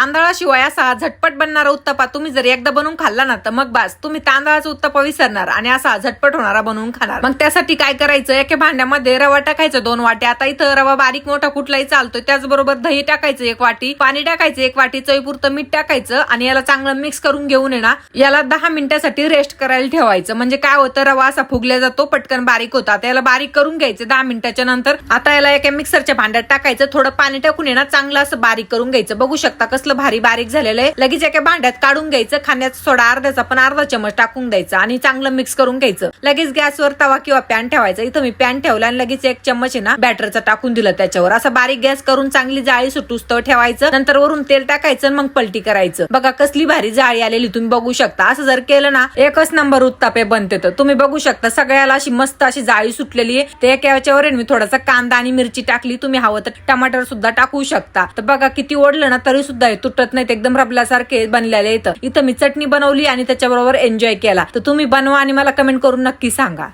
तांदळाशिवाय असा झटपट बनणारा उत्तपा तुम्ही जर एकदा बनवून खाल्ला ना तर मग बस तुम्ही तांदळाचा उत्तपा विसरणार आणि असा झटपट होणारा बनवून खाणार. मग त्यासाठी काय करायचं? एका भांड्यामध्ये रवा टाकायचा दोन वाटे आता इथं रवा बारीक मोठा कुठलाही चालतोय त्याचबरोबर दही टाकायचं एक वाटी पाणी टाकायचं एक वाटी चवीपुरतं मीठ टाकायचं आणि याला चांगलं मिक्स करून घेऊन येणार याला दहा मिनिटासाठी रेस्ट करायला ठेवायचं. म्हणजे काय होतं रवा असा फुगल्या जातो पटकन बारीक होता. आता याला बारीक करून घ्यायचं दहा मिनिटाच्या नंतर. आता याला एका मिक्सरच्या भांड्यात टाकायचं थोडं पाणी टाकून येणार चांगलं असं बारीक करून घ्यायचं. बघू शकता कसलं भारी बारीक झालेलं आहे. लगेच एका भांड्यात काढून घ्यायचं खाण्याचा सोडा अर्ध्याचा पण अर्धा चमच टाकून द्यायचा आणि चांगलं मिक्स करून घ्यायचं. लगेच गॅसवर तवा किंवा पॅन ठेवायचा. इथं मी पॅन ठेवला आणि लगेच एक चम्मच आहे ना बॅटरचा टाकून दिलं त्याच्यावर. असं बारीक गॅस करून चांगली जाळी सुटूस्तव ठेवायचं. नंतर वरून तेल टाकायचं मग पलटी करायचं. बघा कसली भारी जाळी आलेली तुम्ही बघू शकता. असं जर केलं ना एकच नंबर उत्तापे बनते तर. तुम्ही बघू शकता सगळ्याला अशी मस्त अशी जाळी सुटलेली आहे. ते याच्यावर मी थोडासा कांदा आणि मिरची टाकली. तुम्ही हवं तर टमाटर सुद्धा टाकू शकता. तर बघा किती ओढलं ना तरी सुद्धा तुटत नाहीत एकदम रबल्यासारखे बनलेले इथं. इथं मी चटणी बनवली आणि त्याच्याबरोबर एन्जॉय केला. तर तुम्ही बनवा आणि मला कमेंट करून नक्की सांगा.